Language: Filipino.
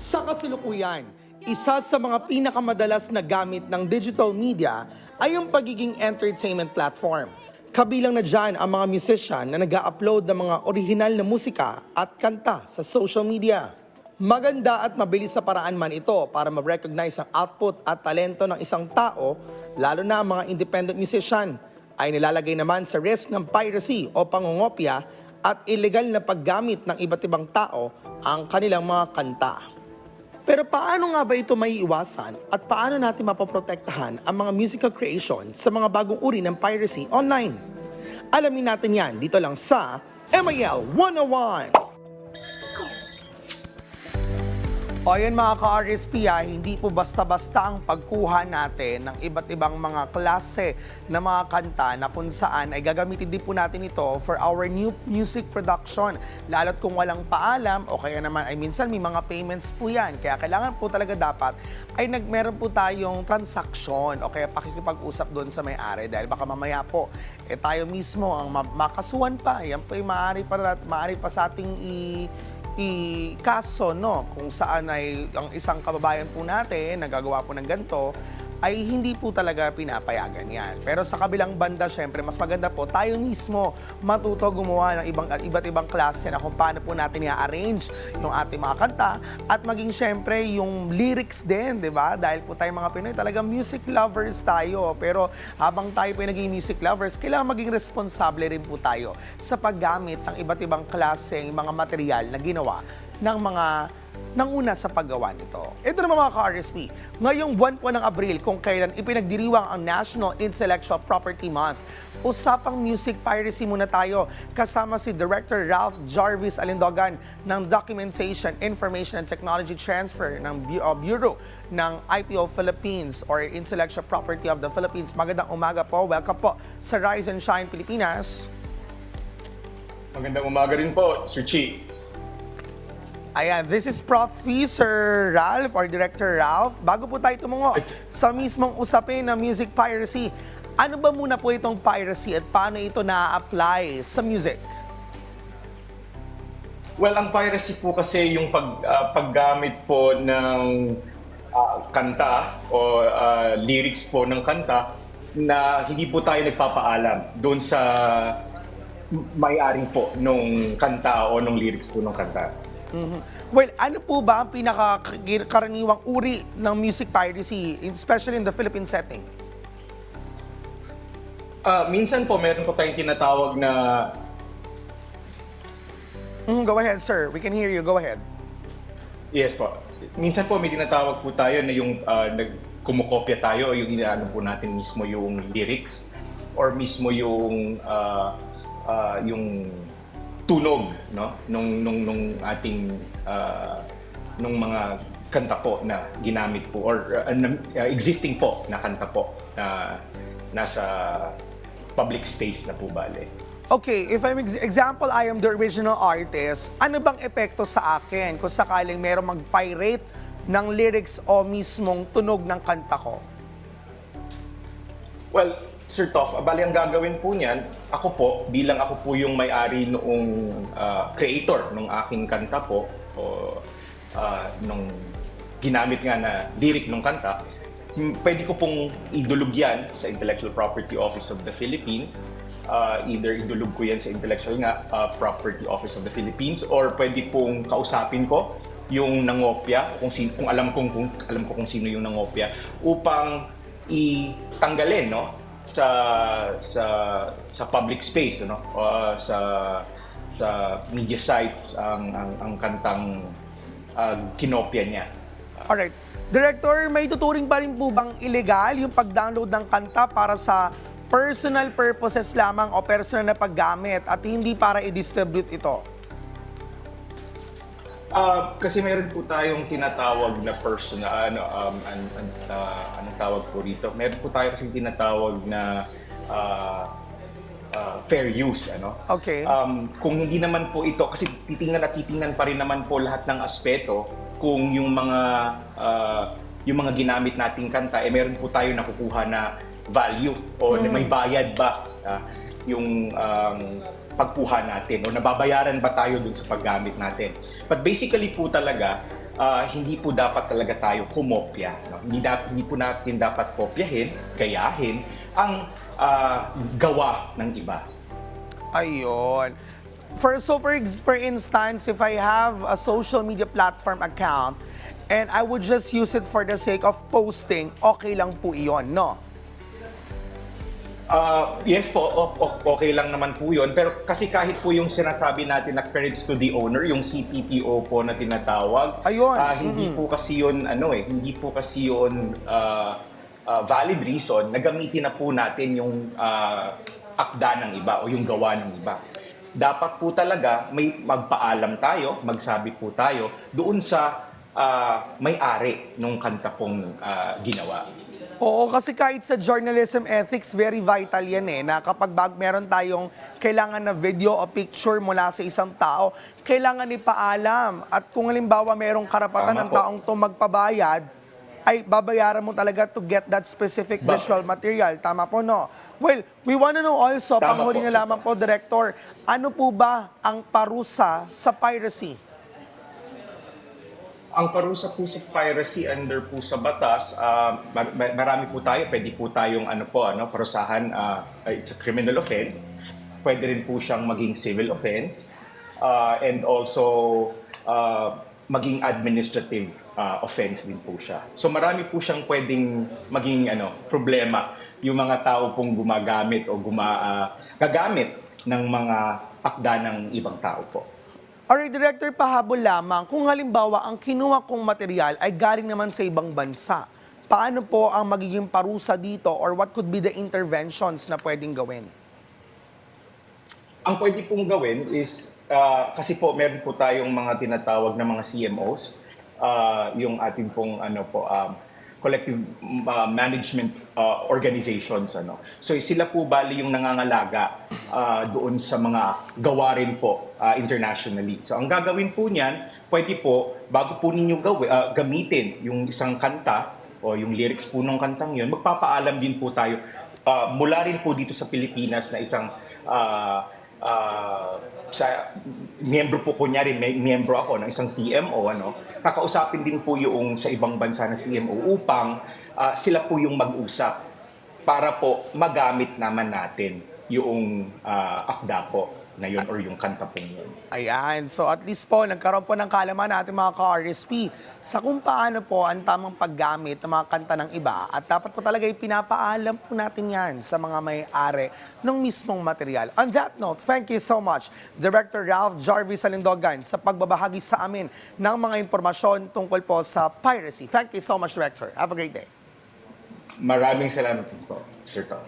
Sa kasalukuyan, isa sa mga pinakamadalas na gamit ng digital media ay ang pagiging entertainment platform. Kabilang na dyan ang mga musician na nag upload ng mga original na musika at kanta sa social media. Maganda at mabilis sa paraan man ito para ma-recognize ang output at talento ng isang tao, lalo na ang mga independent musician, ay nilalagay naman sa risk ng piracy o pangungopya at illegal na paggamit ng iba't ibang tao ang kanilang mga kanta. Pero paano nga ba ito may iwasan at paano natin mapoprotektahan ang mga musical creation sa mga bagong uri ng piracy online? Alamin natin yan dito lang sa MIL 101! O yan mga ka-RSP ha, hindi po basta-basta ang pagkuha natin ng iba't ibang mga klase na mga kanta na kung saan ay gagamitin din po natin ito for our new music production. Lalo't kung walang paalam o kaya naman ay minsan may mga payments po yan. Kaya kailangan po talaga dapat ay nagmeron po tayong transaction o kaya pakikipag-usap doon sa may-ari dahil baka mamaya po eh, tayo mismo ang ma- makasuhan pa. Yan po yung maaari pa, maaari pa sa ating i i-kaso, no, kung saan ay ang isang kababayan po natin nagagawa po ng ganito, ay hindi po talaga pinapayagan yan. Pero sa kabilang banda, syempre, mas maganda po tayo mismo matuto gumawa ng ibang, iba't ibang klase na kung paano po natin i-arrange yung ating mga kanta at maging syempre yung lyrics din, di ba? Dahil po tayo mga Pinoy, talagang music lovers tayo. Pero habang tayo po naging music lovers, kailangan maging responsable rin po tayo sa paggamit ng iba't ibang klaseng mga material na ginawa ng mga nanguna sa paggawa nito. Ito naman mga ka-RSP, ngayong buwan po ng Abril kung kailan ipinagdiriwang ang National Intellectual Property Month, usapang music piracy muna tayo kasama si Director Ralph Jarvis Alindogan ng Documentation, Information and Technology Transfer ng uh, Bureau ng IPO Philippines or Intellectual Property of the Philippines. Magandang umaga po. Welcome po sa Rise and Shine Pilipinas. Magandang umaga rin po, Sir Chi. Ayan, this is Professor Ralph or Director Ralph. Bago po tayo tumungo sa mismong usapin ng music piracy, ano ba muna po itong piracy at paano ito na-apply sa music? Well, ang piracy po kasi yung pag, ah, paggamit po ng ah, kanta o ah, lyrics po ng kanta na hindi po tayo nagpapaalam doon sa may-ari po nung kanta o nung lyrics po ng kanta. Mhm. Well, ano po ba ang pinakakaraniwang uri ng music piracy, especially in the Philippine setting? Ah, minsan po meron po tayong tinatawag na Mhm, go ahead, sir. We can hear you. Go ahead. Yes po. Minsan po may tinatawag po tayo na yung uh, nag kumukopya tayo o yung inaano po natin mismo yung lyrics or mismo yung uh, uh, yung tunog no nung nung nung ating uh, nung mga kanta po na ginamit po or uh, uh, existing po na kanta po na nasa public space na po bale. Okay, if I'm ex- example, I am the original artist, ano bang epekto sa akin kung sakaling merong mag-pirate ng lyrics o mismong tunog ng kanta ko? Well, Sir Toff, bali ang gagawin po niyan, ako po, bilang ako po yung may-ari noong ah, creator ng aking kanta po, o ah, nung ginamit nga na lyric ng kanta, hmm, pwede ko pong idulog yan sa Intellectual Property Office of the Philippines. Ah, either idulog ko yan sa Intellectual nga ah, Property Office of the Philippines or pwede pong kausapin ko yung nangopya kung sin kung alam kong kung alam ko kung sino yung nangopya upang itanggalin no sa sa sa public space no o sa sa media sites ang ang, ang kantang uh, kinopya niya Alright. Director, may tuturing pa rin po bang illegal yung pag-download ng kanta para sa personal purposes lamang o personal na paggamit at hindi para i-distribute ito? Ah, kasi meron po tayong tinatawag na person ano um an, an, ah, anong tawag po rito? Meron po tayo kasi tinatawag na ah, ah, fair use ano? Okay. um, kung hindi naman po ito, kasi titingnan at titingnan pa rin naman po lahat ng aspeto kung yung mga ah, yung mga ginamit nating kanta, eh meron po tayo nakukuha na value o na may bayad ba ah, yung um, pagkuha natin o nababayaran ba tayo dun sa paggamit natin. But basically po talaga, ah, hindi po dapat talaga tayo kumopya. No? Hindi, dap- hindi po natin dapat kopyahin, gayahin ang ah, gawa ng iba. Ayun. For, so for, for instance, if I have a social media platform account and I would just use it for the sake of posting, okay lang po iyon, no? Ah, yes po, okay lang naman po yun. Pero kasi kahit po yung sinasabi natin na credits to the owner, yung CPPO po na tinatawag, Ayun, ah, hindi po kasi yun, ano eh, hindi po kasi yun ah, ah, valid reason na gamitin na po natin yung ah, akda ng iba o yung gawa ng iba. Dapat po talaga may magpaalam tayo, magsabi po tayo doon sa ah, may-ari nung kanta pong ah, ginawa. Oo, kasi kahit sa journalism ethics, very vital yan eh, na kapag bag meron tayong kailangan na video o picture mula sa isang tao, kailangan ipaalam. At kung halimbawa merong karapatan Tama ng po. taong to magpabayad, ay babayaran mo talaga to get that specific Ba- visual material. Tama po, no? Well, we wanna know also, Tama panghuli po. na lamang po, Director, ano po ba ang parusa sa piracy? Ang parusa po sa piracy under po sa batas, mar- marami po tayo, pwede po tayong ano po, ano, parusahan, ah, it's a criminal offense. Pwede rin po siyang maging civil offense. ah, and also, ah, maging administrative ah, offense din po siya. So marami po siyang pwedeng maging ano, problema yung mga tao pong gumagamit o guma, ah, gagamit ng mga akda ng ibang tao po. Alright, Director, pahabol lamang. Kung halimbawa, ang kinuha kong material ay galing naman sa ibang bansa, paano po ang magiging parusa dito or what could be the interventions na pwedeng gawin? Ang pwede pong gawin is, ah, kasi po meron po tayong mga tinatawag na mga CMOs, ah, yung ating pong ano po, um, collective ah, management ah, organizations. Ano. So sila po bali yung nangangalaga ah, doon sa mga gawarin po ah, internationally. So ang gagawin po niyan, pwede po, bago po ninyo gawi, ah, gamitin yung isang kanta o yung lyrics po ng kantang yun, magpapaalam din po tayo ah, mula rin po dito sa Pilipinas na isang ah, ah, sa miyembro po kunyari miyembro ako ng isang CMO ano kakausapin din po yung sa ibang bansa na CMO upang ah, sila po yung mag-usap para po magamit naman natin yung ah, akda po na yun or yung kanta po yun. Ayan, so at least po, nagkaroon po ng kalaman natin mga ka-RSP sa kung paano po ang tamang paggamit ng mga kanta ng iba at dapat po talaga ipinapaalam po natin yan sa mga may-ari ng mismong material. On that note, thank you so much, Director Ralph Jarvis Salindogan sa pagbabahagi sa amin ng mga impormasyon tungkol po sa piracy. Thank you so much, Director. Have a great day. Maraming salamat po, Sir Tom.